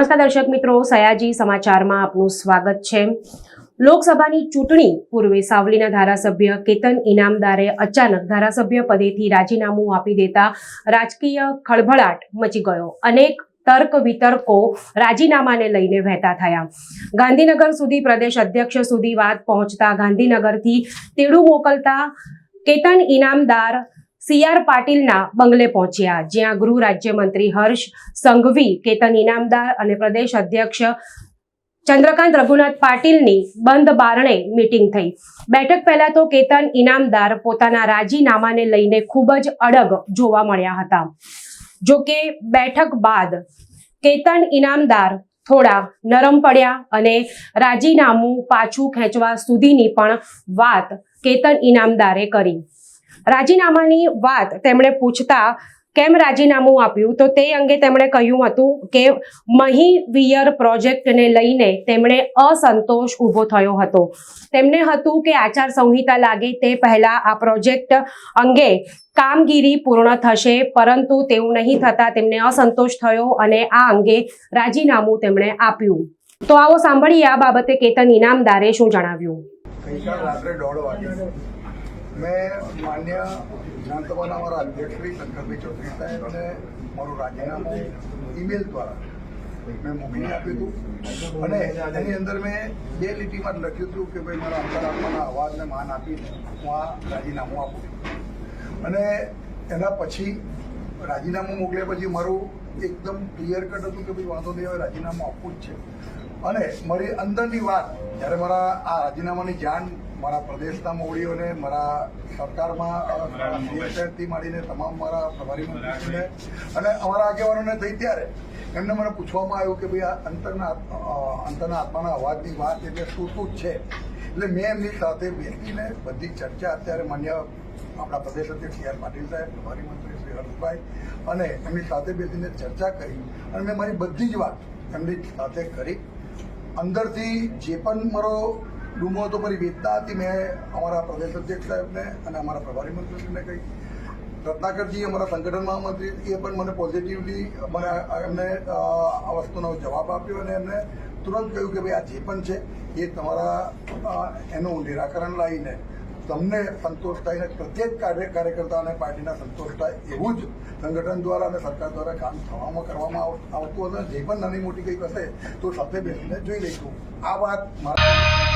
નમસ્કાર દર્શક મિત્રો, સયાજી સમાચારમાં આપનું સ્વાગત છે. લોકસભાની ચૂંટણી પૂર્વે સાવલીના ધારાસભ્ય કેતન ઇનામદારે અચાનક ધારાસભ્ય પદેથી રાજીનામું આપી દેતા રાજકીય ખળભળાટ મચી ગયો. અનેક તર્ક વિતર્કો રાજીનામાને લઈને વહેતા થયા. ગાંધીનગર સુધી પ્રદેશ અધ્યક્ષ સુધી વાત પહોંચતા ગાંધીનગરથી તેડું મોકલતા કેતન ઇનામદાર સી આર પાટીલના બંગલે પહોંચ્યા, જ્યાં ગૃહ રાજ્યમંત્રી હર્ષ સંઘવી, કેતન ઇનામદાર અને પ્રદેશ અધ્યક્ષ ચંદ્રકાંત રઘુનાથ પાટીલની બંધ બારણે મીટિંગ થઈ. બેઠક પહેલા તો કેતન ઇનામદાર પોતાના રાજીનામાને લઈને ખૂબ જ અડગ જોવા મળ્યા હતા. જો કે બેઠક બાદ કેતન ઇનામદાર થોડા નરમ પડ્યા અને રાજીનામું પાછું ખેંચવા સુધીની પણ વાત કેતન ઇનામદારે કરી. રાજીનામાની વાત તેમણે પૂછતા, કેમ રાજીનામું આપ્યું? તો તે અંગે તેમણે કહ્યું હતું કે, મહી વિયર પ્રોજેક્ટને લઈને તેમણે અસંતોષ ઊભો થયો હતો. તેમને હતું કે આચાર સંહિતા લાગે તે પહેલા આ પ્રોજેક્ટ અંગે કામગીરી પૂર્ણ થશે, પરંતુ તેવું નહીં થતા તેમને અસંતોષ થયો અને આ અંગે રાજીનામું તેમણે આપ્યું. તો આવો સાંભળીએ આ બાબતે કેતન ઇનામદારે શું જણાવ્યું? મેં માન્ય વિધાનસભાના અમારા અધ્યક્ષ શ્રી શંકરભાઈ ચૌધરી સાહેબને મારું રાજીનામું ઈમેલ દ્વારા મેં મોકલી આપ્યું હતું. અને એની અંદર મેં બે લીટીમાં લખ્યું હતું કે ભાઈ, મારા અંતરાત્માના અવાજને માન આપીને હું આ રાજીનામું આપું અને એના પછી રાજીનામું મોકલ્યા પછી મારું એકદમ ક્લિયર કટ હતું કે ભાઈ, વાંધો નહીં, હવે રાજીનામું આપવું જ છે. અને મારી અંદરની વાત જ્યારે મારા આ રાજીનામાની જાણ મારા પ્રદેશના મોવડીઓને મારા સરકારમાં સીએસઆઈથી માંડીને તમામ મારા પ્રભારી મંત્રીઓને અને અમારા આગેવાનોને થઈ ત્યારે એમને મને પૂછવામાં આવ્યું કે ભાઈ આ અંતરના અંતરના આત્માના અવાજની વાત એટલે શું શું છે? એટલે મેં એમની સાથે બેસીને બધી ચર્ચા અત્યારે માન્ય આપણા પ્રદેશ અધ્યક્ષ સી આર પાટીલ સાહેબ પ્રભારી મંત્રી શ્રી હર્ષભાઈ અને એમની સાથે બેસીને ચર્ચા કરી અને મેં મારી બધી જ વાત એમની સાથે કરી. અંદરથી જે પણ મારો ડૂમો હતો મારી વેદના હતી, મેં અમારા પ્રદેશ અધ્યક્ષ સાહેબને અને અમારા પ્રભારી મંત્રીશ્રીને કહી. રત્નાકરજી, અમારા સંગઠન મહામંત્રી એ પણ મને પોઝિટિવલી મને એમને આ વસ્તુનો જવાબ આપ્યો અને એમને તુરંત કહ્યું કે ભાઈ આ જે પણ છે, એ તમારા એનું નિરાકરણ લાવીને તમને સંતોષ થાય પ્રત્યેક કાર્ય કાર્યકર્તા અને પાર્ટીના સંતોષ થાય એવું જ સંગઠન દ્વારા અને સરકાર દ્વારા કામ થવામાં કરવામાં આવતું હશે. જે પણ નાની મોટી કંઈક હશે તો સાથે બેસીને જોઈ લઈશું. આ વાત મારા